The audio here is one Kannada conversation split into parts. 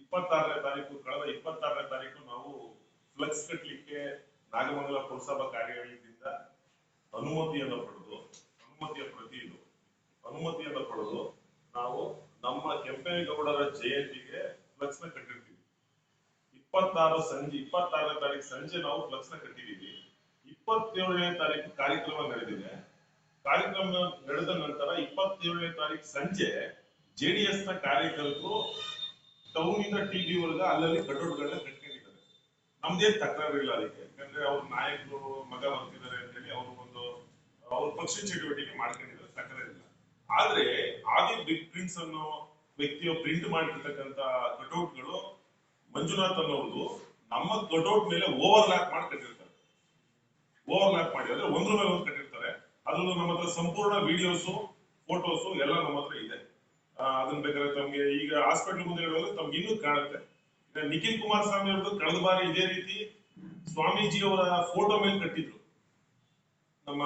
ಇಪ್ಪತ್ತಾರನೇ ತಾರೀಕು, ಕಳೆದ ಇಪ್ಪತ್ತಾರನೇ ತಾರೀಕು ನಾವು ಫ್ಲೆಕ್ಸ್ ಕಟ್ಟಲಿಕ್ಕೆ ನಾಗಮಂಗಲ ಪುರಸಭಾ ಕಾರ್ಯಾಲಯದಿಂದ ಅನುಮತಿಯನ್ನು ಪಡೆದು, ಅನುಮತಿಯ ಪ್ರತಿ ಇದು, ಅನುಮತಿಯನ್ನು ಪಡೆದು ನಾವು ನಮ್ಮ ಕೆಂಪೇಗೌಡರ ಜಯಂತಿಗೆ ಫ್ಲೆಕ್ಸ್ನ ಕಟ್ಟಿರ್ತೀವಿ. ಇಪ್ಪತ್ತಾರು ಸಂಜೆ, ಇಪ್ಪತ್ತಾರನೇ ತಾರೀಕು ಸಂಜೆ ನಾವು ಫ್ಲೆಕ್ಸ್ನ ಕಟ್ಟಿದೀವಿ ಇಪ್ಪತ್ತೇಳನೇ ತಾರೀಕು ಕಾರ್ಯಕ್ರಮ ನಡೆದಿದೆ. ಕಾರ್ಯಕ್ರಮ ನಡೆದ ನಂತರ ಇಪ್ಪತ್ತೇಳನೇ ತಾರೀಕು ಸಂಜೆ ಜೆಡಿಎಸ್ನ ಕಾರ್ಯಕರ್ತರು ಟೌನಿಂದ ಡಿ ವರ್ಗ ಅಲ್ಲಲ್ಲಿ ಕಟೌಟ್ಗಳನ್ನ ಕಟ್ಕೊಂಡಿದ್ದಾರೆ. ನಮ್ದೇನ್ ತಕರಾರಿಲ್ಲ ಅದಕ್ಕೆ. ಯಾಕಂದ್ರೆ ಅವ್ರ ನಾಯಕರು ಮಗ ಬರ್ತಿದ್ದಾರೆ ಅಂತ ಹೇಳಿ ಅವ್ರ ಒಂದು, ಅವ್ರ ಪಕ್ಷ ಚಟುವಟಿಕೆ ಮಾಡ್ಕೊಂಡಿದ್ದಾರೆ ತಕರಾರಿಲ್ಲ ಆದ್ರೆ ಆದಿ ಬಿಗ್ ಪ್ರಿನ್ಸ್ ಅನ್ನೋ ವ್ಯಕ್ತಿಯ ಪ್ರಿಂಟ್ ಮಾಡಿರ್ತಕ್ಕಂತ ಕಟೌಟ್ಗಳು ಮಂಜುನಾಥ್ ಅನ್ನೋದು ನಮ್ಮ ಕಟೌಟ್ ಮೇಲೆ ಓವರ್ಲ್ಯಾಪ್ ಮಾಡಿ ಕಟ್ಟಿರ್ತಾರೆ. ಓವರ್ಲ್ಯಾಪ್ ಮಾಡಿ, ಅಂದ್ರೆ ಒಂದ್ರ ಮೇಲೆ ಒಂದು ಕಟ್ಟಿರ್ತಾರೆ. ಅದ್ರಲ್ಲೂ ನಮ್ಮ ಹತ್ರ ಸಂಪೂರ್ಣ ವಿಡಿಯೋಸು ಫೋಟೋಸು ಎಲ್ಲ ನಮ್ಮ ಹತ್ರ ಇದೆ. ಅದನ್ನ ಬೇಕಾದ್ರೆ ತಮ್ಗೆ ಈಗ ಹಾಸ್ಪಿಟಲ್ ಮುಂದೆ ಹೇಳೋದು ತಮ್ಗೆ ಇನ್ನೂ ಕಾಣುತ್ತೆ. ನಿಖಿಲ್ ಕುಮಾರ್ ಸ್ವಾಮಿ ಅವ್ರದ್ದು ಕಳೆದ ಬಾರಿ ಇದೇ ರೀತಿ ಸ್ವಾಮೀಜಿ ಅವರ ಫೋಟೋ ಮೇಲೆ ಕಟ್ಟಿದ್ರು. ನಮ್ಮ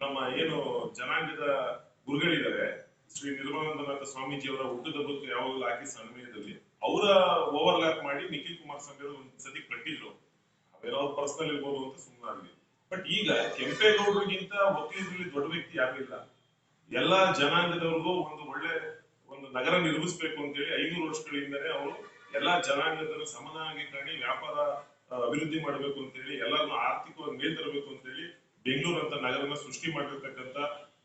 ನಮ್ಮ ಏನು ಜನಾಂಗದ ಗುರುಗಳಿದ್ದಾರೆ, ಶ್ರೀ ನಿರ್ಮಲಾನಂದನಾಥ ಸ್ವಾಮೀಜಿ ಅವರ ಹುಟ್ಟುಹಬ್ಬಕ್ಕೆ ಯಾವಾಗಲೂ ಹಾಕಿ ಸಮಯದಲ್ಲಿ ಅವರ ಓವರ್ಲ್ಯಾಪ್ ಮಾಡಿ ನಿಖಿಲ್ ಕುಮಾರ್ ಸ್ವಾಮಿ ಅವರು ಒಂದ್ ಸತಿ ಕಟ್ಟಿದ್ರು. ಅವೇನೋ ಅವ್ರ ಪರ್ಸನಲ್ ಇರ್ಬೋದು ಅಂತ ಸುಮ್ಮನಾಗ್ಲಿ ಬಟ್ ಈಗ ಕೆಂಪೇಗೌಡರಿಗಿಂತ ಒಕ್ಕಲಿಗರಲ್ಲಿ ದೊಡ್ಡ ವ್ಯಕ್ತಿ ಯಾರಿಲ್ಲ ಎಲ್ಲಾ ಜನಾಂಗದವ್ರಿಗೂ ಒಂದು ಒಳ್ಳೆ ಒಂದು ನಗರ ನಿರ್ಮಿಸಬೇಕು ಅಂತೇಳಿ ಐನೂರು ವರ್ಷಗಳಿಂದಲೇ ಅವರು ಎಲ್ಲಾ ಜನಾಂಗದ ಸಮನಾಗಿ ಕಾಣಿ ವ್ಯಾಪಾರ ಅಭಿವೃದ್ಧಿ ಮಾಡಬೇಕು ಅಂತೇಳಿ, ಎಲ್ಲರನ್ನು ಆರ್ಥಿಕವಾಗಿ ಮೇಲ್ ತರಬೇಕು ಅಂತೇಳಿ ಬೆಂಗಳೂರು ಅಂತ ನಗರನ ಸೃಷ್ಟಿ ಮಾಡಿರ್ತಕ್ಕಂತ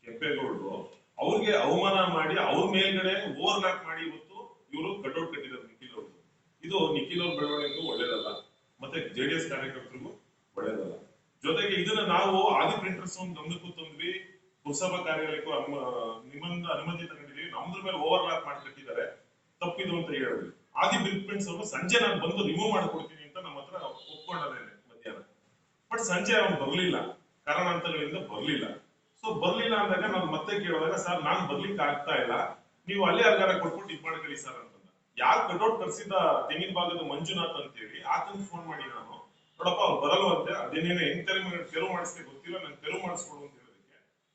ಕೆಂಪೇಗೌಡರು. ಅವ್ರಿಗೆ ಅವಮಾನ ಮಾಡಿ ಅವ್ರ ಮೇಲ್ಗಡೆ ಓವರ್ಲ್ಯಾಪ್ ಮಾಡಿ ಇವತ್ತು ಇವರು ಕಟೌಟ್ ಕಟ್ಟಿದ್ದಾರೆ ನಿಖಿಲ್ ಅವರು ಇದು ನಿಖಿಲ್ ಅವ್ರ ಬೆಳವಣಿಗೆಗೂ ಒಳ್ಳೇದಲ್ಲ. ಮತ್ತೆ ಜೆಡಿಎಸ್ ಕಾರ್ಯಕರ್ತರಿಗೂ ಒಳ್ಳೇದಲ್ಲ. ಜೊತೆಗೆ ಇದನ್ನ ನಾವು ಆದಿ ಪ್ರಿಂಟರ್ಸ್ ಒಂದು ಗಮನಕ್ಕೂ ತಂದ್ವಿ. ಪುರಸಭಾ ಕಾರ್ಯಾಲಯಕ್ಕೂ ನಿಮ್ಮಿಂದ ಅನುಮತಿ ತಗೊಂಡಿದೀವಿ. ನಮ್ದ್ರ ಮೇಲೆ ಓವರ್ ಲ್ಯಾಪ್ ಕಟ್ಟಿದ್ದಾರೆ. ತಪ್ಪಿದು ಅಂತ ಹೇಳಿದ್ವಿ ಆದಿ ಬಿಲ್ ಪ್ರಿಂಟ್ಸ್ ಅವರು ಸಂಜೆ ನಾನು ಬಂದು ರಿಮೂವ್ ಮಾಡ್ಕೊಡ್ತೀನಿ ಅಂತ ನಮ್ಮ ಹತ್ರ ಒಪ್ಕೊಂಡಾರೆ ಮಧ್ಯಾಹ್ನ. ಬಟ್ ಸಂಜೆ ಅವ್ನು ಬರ್ಲಿಲ್ಲ. ಕಾರಣಾಂತರಗಳಿಂದ ಬರ್ಲಿಲ್ಲ. ಸೊ ಬರ್ಲಿಲ್ಲ ಅಂದಾಗ ನಾನು ಮತ್ತೆ ಕೇಳಿದಾಗ, ಸರ್, ನಾನ್ ಬರ್ಲಿಕ್ಕೆ ಆಗ್ತಾ ಇಲ್ಲ. ನೀವು ಅಲ್ಲೇ ಅರ್ಗಾರ ಕೊಟ್ಬಿಟ್ಟು ಇದ್ ಮಾಡ್ಕೊಳ್ಳಿ ಸರ್ ಅಂತ. ಯಾರು ಕಟೌಟ್ ಕರ್ಸಿದ್ದ ತೆಂಗಿನ ಭಾಗದ ಮಂಜುನಾಥ್ ಅಂತೇಳಿ ಆತನ ಫೋನ್ ಮಾಡಿ ನಾನು. ನೋಡಪ್ಪ, ಅವ್ರು ಬರಲ್ವಂತೆ. ಅದೇನೇನೋ ಹೆಂಗ್ ತೆರವು ತೆರವು ಮಾಡಿಸ್ತೆ ಗೊತ್ತಿಲ್ಲ. ನಂಗೆ ತೆರವು ಮಾಡಿಸ್ಕೊಡು ಅಂತ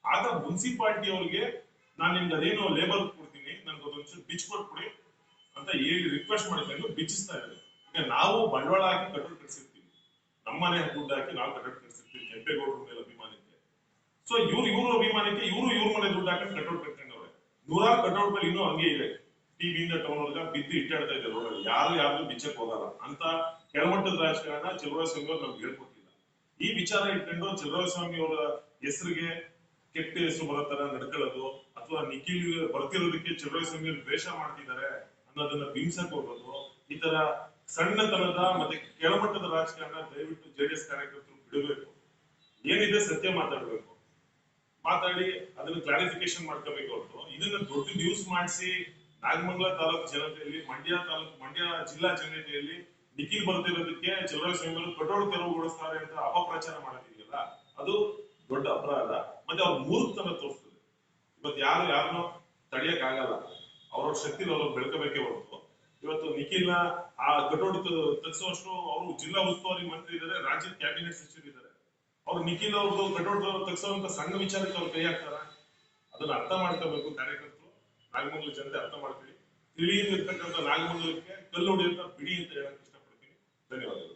ಆಗ ಮುನ್ಸಿಪಾಲ್ಟಿ ಅವ್ರಿಗೆ ನಾನು ನಿಮ್ಗೆ ಅದೇನೋ ಲೇಬರ್ ಕೊಡ್ತೀನಿ, ನನ್ಗೆ ಅದೊಂಚೂರು ಬಿಚ್ ಕೊಟ್ಬಿಡಿ ಅಂತ ಹೇಳಿ ರಿಕ್ವೆಸ್ಟ್ ಮಾಡ್ಕೊಂಡು ಬಿಚ್ಚಿಸ್ತಾ ಇದ್ದಾರೆ. ಈಗ ನಾವು ಬಂಡವಾಳ ಹಾಕಿ ಕಟ್ಟಡ ಕಟ್ಸಿರ್ತೀವಿ. ನಮ್ಮನೆ ದುಡ್ಡು ಹಾಕಿ ನಾವು ಕಟ್ಟಡ ಕಟ್ಸಿರ್ತೀವಿ. ಕೆಂಪೇಗೌಡರ ಮೇಲೆ ಅಭಿಮಾನಕ್ಕೆ. ಸೊ ಇವ್ರು ಇವ್ರ ಅಭಿಮಾನಕ್ಕೆ ಇವರು ಇವ್ರ ಮನೆ ದುಡ್ಡು ಹಾಕಿ ಕಟ್ಟಡ ಕಟ್ಕೊಂಡವ್ರೆ. ನೂರಾರು ಕಟ್ಟಡ ಮೇಲೆ ಇನ್ನೂ ಹಂಗೆ ಇದೆ. ಟಿವಿಯಿಂದ ಟೌನ್ ವರ್ಗ ಬಿದ್ದು ಇಟ್ಟಾಡ್ತಾ ಇದ್ದಾರೆ ರೋಡಲ್ಲಿ ಯಾರು ಯಾರು ಬಿಚ್ಚಕ್ ಹೋಗಲ್ಲ. ಅಂತ ಕೆಳಮಟ್ಟದ ರಾಜಕಾರಣ ಸ್ವಾಮಿ ಅವ್ರು ನಮ್ಗೆ ಹೇಳ್ಕೊಟ್ಟಿಲ್ಲ. ಈ ವಿಚಾರ ಇಟ್ಕೊಂಡು ಸ್ವಾಮಿ ಅವರ ಹೆಸರಿಗೆ ಕೆಟ್ಟ ಹೆಸರು ಬರೋ ತರ ನಡ್ಕೊಳ್ಳೋದು ಅಥವಾ ನಿಖಿಲ್ ಬರ್ತಿರೋದಕ್ಕೆ ಅವ್ರು ದ್ವೇಷ ಮಾಡ್ತಿದ್ದಾರೆ ಅನ್ನೋದನ್ನ ಬಿಂಸಕ್ ಹೋಗೋದು, ಈ ತರ ಸಣ್ಣತನದ ಮತ್ತೆ ಕೆಳಮಟ್ಟದ ರಾಜಕಾರಣ ದಯವಿಟ್ಟು ಜೆಡಿಎಸ್ ಕಾರ್ಯಕರ್ತರು ಬಿಡಬೇಕು. ಏನಿದೆ ಸತ್ಯ ಮಾತಾಡಬೇಕು. ಮಾತಾಡಿ, ಅದನ್ನ ಕ್ಲಾರಿಫಿಕೇಶನ್ ಮಾಡ್ಕೋಬೇಕು ಹೊರತು. ಇದನ್ನ ದೊಡ್ಡ ನ್ಯೂಸ್ ಮಾಡಿಸಿ, ನಾಗಮಂಗಲ ತಾಲೂಕು ಜನತೆಯಲ್ಲಿ, ಮಂಡ್ಯ ತಾಲೂಕು, ಮಂಡ್ಯ ಜಿಲ್ಲಾ ಜನತೆಯಲ್ಲಿ ನಿಖಿಲ್ ಬರ್ತಿರೋದಕ್ಕೆ ಚಲುವರಾಯಸ್ವಾಮಿ ಅವರು ತೆರವು ತೆರವುಗೊಳಿಸ್ತಾರೆ ಅಂತ ಅಪಪ್ರಚಾರ ಮಾಡೋದಿದೆಯಲ್ಲ, ಅದು ದೊಡ್ಡ ಅಪರಾಧ. ಮತ್ತೆ ಅವ್ರ ಮೂರ್ಖತನ ತೋರಿಸ್ತದೆ. ಇವತ್ತು ಯಾರು ಯಾರನ್ನೋ ತಡೆಯಕ್ ಆಗಲ್ಲ ಅವ್ರವ್ರ ಶಕ್ತಿ ಅವ್ರವ್ರು ಬೆಳ್ಕೋಬೇಕೇ ಹೊರತು. ಇವತ್ತು ನಿಖಿಲ್ನ ಆ ಕಟೋಟಿ ತಗ್ಸುವಷ್ಟು ಅವರು ಜಿಲ್ಲಾ ಉಸ್ತುವಾರಿ ಮಂತ್ರಿ ಇದ್ದಾರೆ ರಾಜ್ಯದ ಕ್ಯಾಬಿನೆಟ್ ಸಚಿವರು ಇದ್ದಾರೆ ಅವ್ರು ನಿಖಿಲ್ ಅವ್ರದ್ದು ಕಟೌಟ್ ತಗ್ಸೋಂತ ಸಂಘ ವಿಚಾರಕ್ಕೆ ಅವ್ರು ಕೈ ಹಾಕ್ತಾರ? ಅದನ್ನ ಅರ್ಥ ಮಾಡ್ಕೋಬೇಕು ಕಾರ್ಯಕರ್ತರು. ನಾಗಮಂಗಲ ಜನತೆ ಅರ್ಥ ಮಾಡ್ತೀವಿ ತಿಳಿಯದಿರ್ತಕ್ಕಂಥ ನಾಗಮಂಗಲಕ್ಕೆ ಕಲ್ಲು ಹೊಡೆಯುವಂತ ಬಿಡಿ ಅಂತ ಹೇಳಕ್ ಇಷ್ಟಪಡ್ತೀನಿ. ಧನ್ಯವಾದಗಳು.